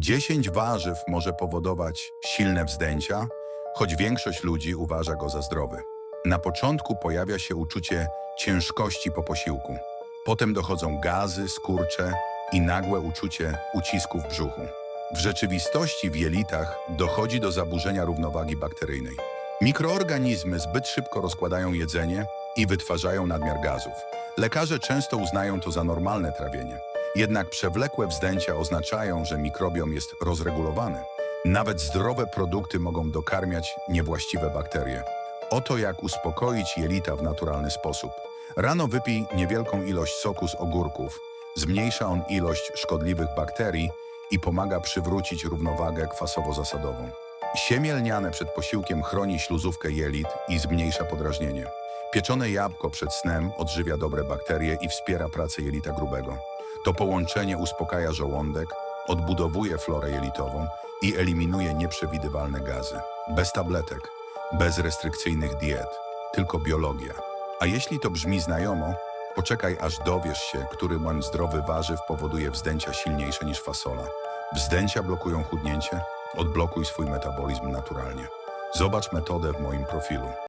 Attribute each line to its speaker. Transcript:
Speaker 1: 10 warzyw może powodować silne wzdęcia, choć większość ludzi uważa go za zdrowy. Na początku pojawia się uczucie ciężkości po posiłku. Potem dochodzą gazy, skurcze i nagłe uczucie ucisku w brzuchu. W rzeczywistości w jelitach dochodzi do zaburzenia równowagi bakteryjnej. Mikroorganizmy zbyt szybko rozkładają jedzenie i wytwarzają nadmiar gazów. Lekarze często uznają to za normalne trawienie. Jednak przewlekłe wzdęcia oznaczają, że mikrobiom jest rozregulowany. Nawet zdrowe produkty mogą dokarmiać niewłaściwe bakterie. Oto jak uspokoić jelita w naturalny sposób. Rano wypij niewielką ilość soku z ogórków. Zmniejsza on ilość szkodliwych bakterii i pomaga przywrócić równowagę kwasowo-zasadową. Siemię lniane przed posiłkiem chroni śluzówkę jelit i zmniejsza podrażnienie. Pieczone jabłko przed snem odżywia dobre bakterie i wspiera pracę jelita grubego. To połączenie uspokaja żołądek, odbudowuje florę jelitową i eliminuje nieprzewidywalne gazy. Bez tabletek, bez restrykcyjnych diet, tylko biologia. A jeśli to brzmi znajomo, poczekaj aż dowiesz się, który łan zdrowy warzyw powoduje wzdęcia silniejsze niż fasola. Wzdęcia blokują chudnięcie? Odblokuj swój metabolizm naturalnie. Zobacz metodę w moim profilu.